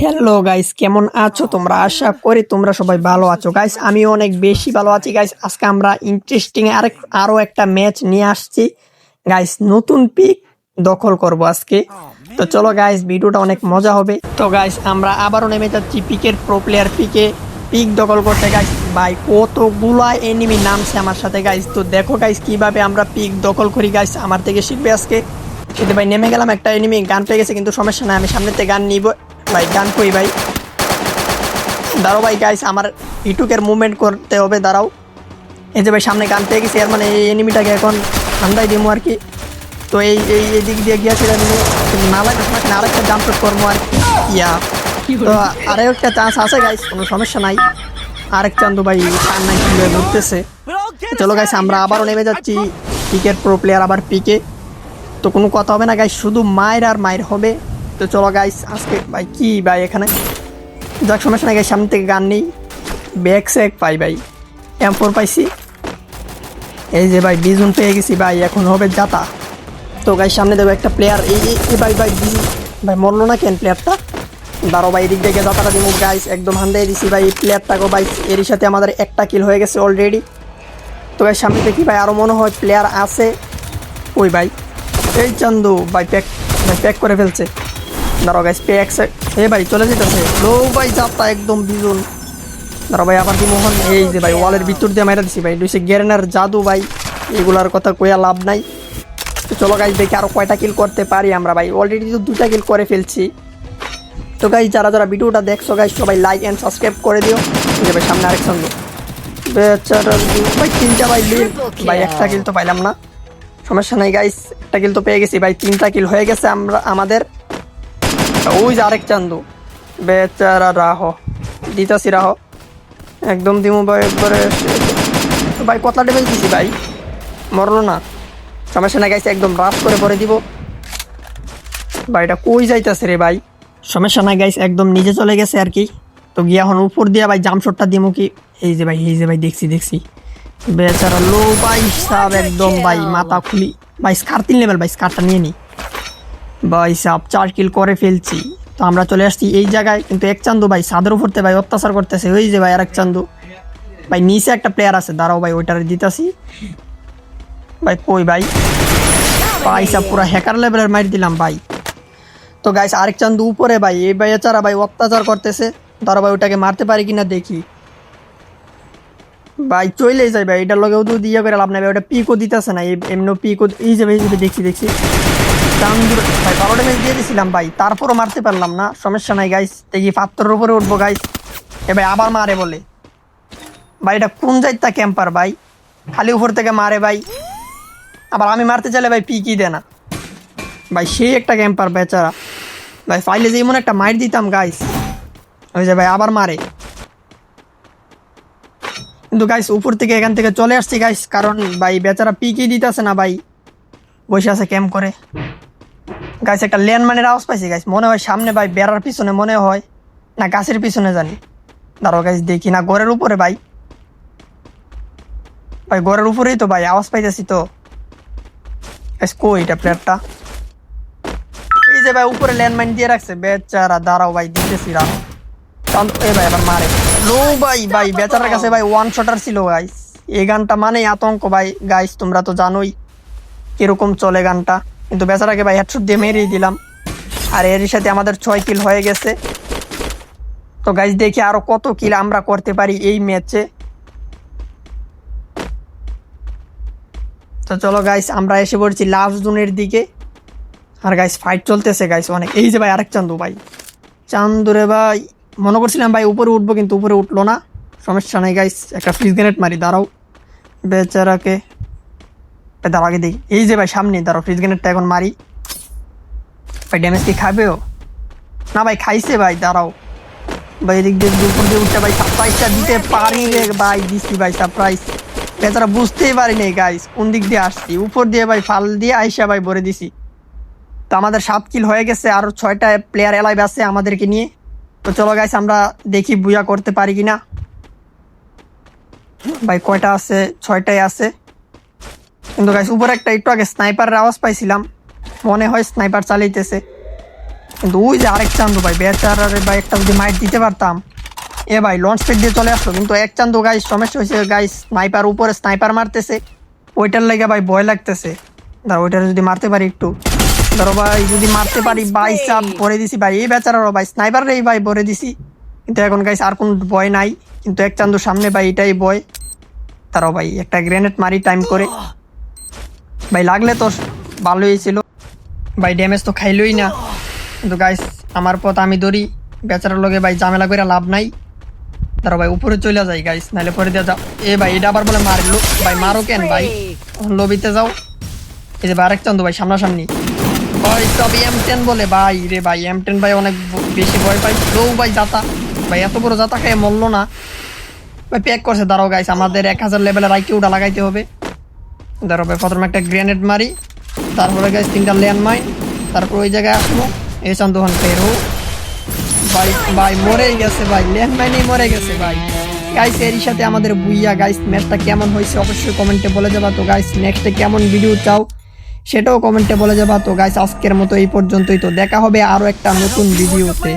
Hello guys কেমন আছো? তোমরা আশা করি তোমরা সবাই ভালো আছো। গাইস আমি অনেক বেশি ভালো আছি গাইস আজকে আমরা ইন্টারেস্টিং আরেক আরও একটা ম্যাচ নিয়ে আসছি। গাইস নতুন পিক দখল করব আজকে। তো চলো গাইস ভিডিওটা অনেক মজা হবে। তো গাইস আমরা আবারও নেমে যাচ্ছি পিকের প্রো প্লেয়ার পিকে পিক দখল করতে গাইস ভাই, কতগুলা এনিমি নামছে আমার সাথে গাইস তো দেখো গাইস কীভাবে আমরা পিক দখল করি গাইস আমার থেকে শিখবে আজকে। কিন্তু ভাই নেমে গেলাম, একটা এনিমি গান পেয়ে গেছে, কিন্তু সমস্যা নাই, আমি সামনে থেকে গান নিব। ভাই গান কই ভাই? দাঁড়াও ভাই গাইস আমার ইটুকের মুভমেন্ট করতে হবে দাঁড়াও। এই যে ভাই সামনে গান পেয়ে গেছি এর মানে এই এনিমিটাকে এখন ঠান্ডায় দিব আর কি। তো এই এই এই দিক দিয়ে গিয়েছিলাম না লাগে তোমাকে আরেকটা জাম্প করব আর কি। ইয়া। তো আরেকটা চান্স আছে গাইস কোনো সমস্যা নাই। আরেক চান্দু ভাই সামনে কীভাবে ঘুরতেছে। চলো গাইস আমরা আবারও নেমে যাচ্ছি পিকের প্রো প্লেয়ার আবার পিকে তো কোনো কথা হবে না গাইস শুধু মায়ের আর মায়ের হবে। তো চলো গাইস আজকে ভাই কি ভাই এখানে? যাক, সমস্যা গাইস সামনে থেকে গান নেই। ব্যাগ স্যাক পাই ভাই। এম ফোর পাইছি। এই যে ভাই, বিজুন পেয়ে গেছি ভাই, এখন হবে যাতা। তো গাই সামনে দেবো একটা প্লেয়ার এই, এই- ভাই ভাই বিজুন ভাই, মরলো না কেন প্লেয়ারটা দাঁড়ো ভাই, এদিক থেকে যাতাটা দিব গাইস একদম হান্দাই দিছি ভাই, এই প্লেয়ারটাকে ভাই। এরই সাথে আমাদের একটা কিল হয়ে গেছে অলরেডি তো ভাই সামনে দেখি ভাই আরও মনে হয় প্লেয়ার আছে? ওই ভাই। এই চান্দু, ভাই প্যাক ভাই প্যাক করে ফেলছে। দাঁড়াও গাইস প্যাক এ ভাই, চলে যেতেছে। লো ভাই, যাত্রা একদম বিজুন দাঁড়াও ভাই, আবার মোহন এই যে ভাই ওয়ালের ভিতর দিয়ে মাইরা দিছি ভাই। দুইসে গেরেনার জাদু ভাই, এগুলার কথা কইয়া লাভ নাই। তো চলো গাইস দেখি আরও কয়টা কিল করতে পারি আমরা ভাই। অলরেডি তো দুটা কিল করে ফেলছি। তো গাইস যারা যারা ভিডিওটা দেখছ গাইস সবাই লাইক এন্ড সাবস্ক্রাইব করে দিও। যে ভাই, সামনে আরেক সঙ্গে ভাই, তিনটা ভাই লিল ভাই, একটা কিল তো পাইলাম না। সমস্যা নাই গাইস একটা কিল তো পেয়ে গেছি ভাই। তিনটা কিল হয়ে গেছে আমরা আমাদের। ওই যে আরেক চান্দু। বেচারা রাহ। দিতাছি রাহ। একদম দিমু ভাই, একবারে ভাই কতলা ডেমেজ দিছি ভাই। মরলো না। সমস্যা নাই গাইস একদম রাফ করে পরে দিব। ভাই এটা কই যাইতাছে রে ভাই? সমস্যা নাই গাইস একদম নিচে চলে গেছে আর কি। তো গিয়া এখন উপর দিয়া ভাই জামশটটা দিমু কি। এই যে ভাই, এই যে ভাই, দেখছি দেখছি। বেচারা লো ভাই সাব একদম ভাই, মাথা খুলি। ভাই স্কার তিন লেভেল ভাই স্কারটা নিয়ে নি। ভাই সাব চার কিল করে ফেলছি। তো আমরা চলে আসছি এই জায়গায়, কিন্তু এক চান্দু ভাই সাদের উপরতে ভাই অত্যাচার করতেছে, ওই যে ভাই আর এক চান্দু। ভাই নিচে একটা প্লেয়ার আছে, দাঁড়াও ভাই, ওইটারে দিতাছি। ভাই কই ভাই? ভাই সাব পুরো হ্যাকার লেভেলের মারি দিলাম ভাই। তো গাইস আরেক চান্দু উপরে ভাই, এই বেচারা ভাই অত্যাচার করতেছে। দাঁড়া ভাই, ওটাকে মারতে পারি কিনা দেখি। ভাই চলে যায় ভাই, এটার লগেও তো দিয়ে করে লাভ নাই ভাই, ওটা পিকও দিতেছে না এমনি পিকও এই যে ভাই দেখছি দেখছি। চান্দুর ভাই বারো ড্যামেজ দিয়ে দিয়েছিলাম ভাই, তারপরও মারতে পারলাম না, সমস্যা নাই গাইস দেখি পাত্রের উপরে উঠবো গাইস এ ভাই, আবার মারে বলে। ভাই, এটা কোন যাইতা ক্যাম্পার ভাই? খালি উপর থেকে মারে ভাই। আবার আমি মারতে চাইলে ভাই পিকই দে না। ভাই, সেই একটা ক্যাম্পার বেচারা। ভাই, ফাইলে যে এমন একটা মাইট দিতাম গাইস ওই যে ভাই, আবার মারে। কিন্তু গাইস উপর থেকে এখান থেকে চলে আসছি গাইস কারণ ভাই, বেচারা পিকই দিতেছে না ভাই। বসে আছে ক্যাম্প করে। গাইস একটা ল্যান্ডমানের আওয়াজ পাইছি গাইস মনে হয় সামনে ভাই বেড়ার পিছনে মনে হয় না গাছের পিছনে জানি। দাঁড়ো গাইস দেখি। না ঘরের উপরে ভাই। ভাই ঘরের উপরেই তো ভাই আওয়াজ পাইতেছি তো। এটা প্লেয়ারটা এই যে ভাই উপরে ল্যান্ডমাইন দিয়ে রাখছে বেচারা। দাঁড়াও ভাই দিতেছি রাও এ ভাই আবার মারে। লো ভাই ভাই বেচারার কাছে ভাই ওয়ান শটার ছিল গাইস এই গানটা মানে আতঙ্ক ভাই। গাইস তোমরা তো জানোই কীরকম চলে গানটা। কিন্তু বেচারাকে ভাই হেডশট দিয়ে মেরেই দিলাম। আর এর সাথে আমাদের ছয় কিল হয়ে গেছে। তো গাইস দেখি আরও কত কিল আমরা করতে পারি এই ম্যাচে তো চলো গাইস আমরা এসে পড়ছি লাস্ট জোনের দিকে। আর গাইস ফাইট চলতেছে গাইস অনেক। এই যে ভাই, আরেক চান্দু ভাই। চান্দুরে ভাই। মনে করছিলাম ভাই, উপরে উঠবো, কিন্তু উপরে উঠল না। সমস্যা নেই গাইস একটা ফ্রিজ গ্রেনেড মারি, দাঁড়াও। বেচারাকে এ আগে দেখি এই যে ভাই সামনে দাঁড়াও ফ্রিজ গ্রেনেডটা এখন মারি। ভাই ড্যামেজ কি খাবেও? না ভাই খাইছে ভাই দাঁড়াও। ভাই এদিক দিয়ে উপর দিয়ে উঠতে ভাই সারপ্রাইজটা দিতে পারি রে ভাই দিছি ভাই সারপ্রাইজ বেচারা বুঝতেই পারিনি গাইস কোন দিক দিয়ে আসছি। উপর দিয়ে ভাই ফাল দিয়ে আইসা ভাই ভরে দিছি। তো আমাদের সাত কিল হয়ে গেছে আর ছয়টা প্লেয়ার এলাইভ আছে আমাদেরকে নিয়ে। তো চলো গাইস আমরা দেখি বুয়া করতে পারি কিনা। ভাই কয়টা আছে? ছয়টাই আছে। কিন্তু গাইস উপরে একটা একটু আগে স্নাইপারের আওয়াজ পাইছিলাম। মনে হয় স্নাইপার চালাইতেছে। কিন্তু ওই যে আরেক চান্দু ভাই বেচারারে ভাই একটা যদি মাইট দিতে পারতাম। এ ভাই লঞ্চ প্যাড দিয়ে চলে আসলো। কিন্তু এক চান্দু গাইস সমস্যা হয়েছে গাইস স্নাইপার উপরে স্নাইপার মারতেছে। ওইটার লেগে ভাই ভয় লাগতেছে। ধর ওইটার যদি মারতে পারি একটু। ধরো ভাই যদি মারতে পারি ভাই চাপ ভরে দিছি ভাই। এই বেচারারও ভাই স্নাইপার স্নাইপারেই ভাই ভরে দিছি। কিন্তু এখন গাইস আর কোনো ভয় নাই। কিন্তু এক চান্দুর সামনে ভাই এটাই ভয়। তারাও ভাই একটা গ্রেনেড মারি টাইম করে। ভাই, লাগলে তো ভালোই ছিল। ভাই ড্যামেজ তো খাইলই না। কিন্তু গাইস আমার পথ আমি ধরি। বেচারার লগে ভাই ঝামেলা করে লাভ নাই। তারা ভাই, উপরে চলে যাই গাইস নাহলে পরে দিয়ে যাও। এ ভাই, এটা আবার বলে মারলো। ভাই, মারো কেন ভাই? লবিতে যাও। এই যে ভাই আরেক চান্দু ভাই, সামনাসামনি। ভাই সব এম টেন বলে। ভাই রে ভাই এম টেন ভাই অনেক বেশি ভয় পাই লো ভাই জাতা ভাই, এত বড় জাতা খেয়ে মরলো না। ভাই প্যাক করছে, দাঁড়াও গাইস আমাদের এক হাজার লেভেলের আইকিউ ওটা লাগাইতে হবে। দাঁড়াও প্রথমে একটা গ্রেনেড মারি তারপরে গাইস তিনটা ল্যান্ড মাইন তারপর ওই জায়গায় আসব। এই চান্দুহান ফেরো ভাই ভাই মরেই গেছে ভাই ল্যান্ড মাইনেই মরে গেছে ভাই। গাইস এরই সাথে আমাদের বুইয়া গাইস ম্যাচটা কেমন হয়েছে অবশ্যই কমেন্টে বলে যাবা। তো গাইস নেক্সটে কেমন ভিডিও চাও সেটাও কমেন্টে বলে যাবা। তো গাইস আজকের মতো এই পর্যন্তই। তো দেখা হবে আরও একটা নতুন ভিডিওতে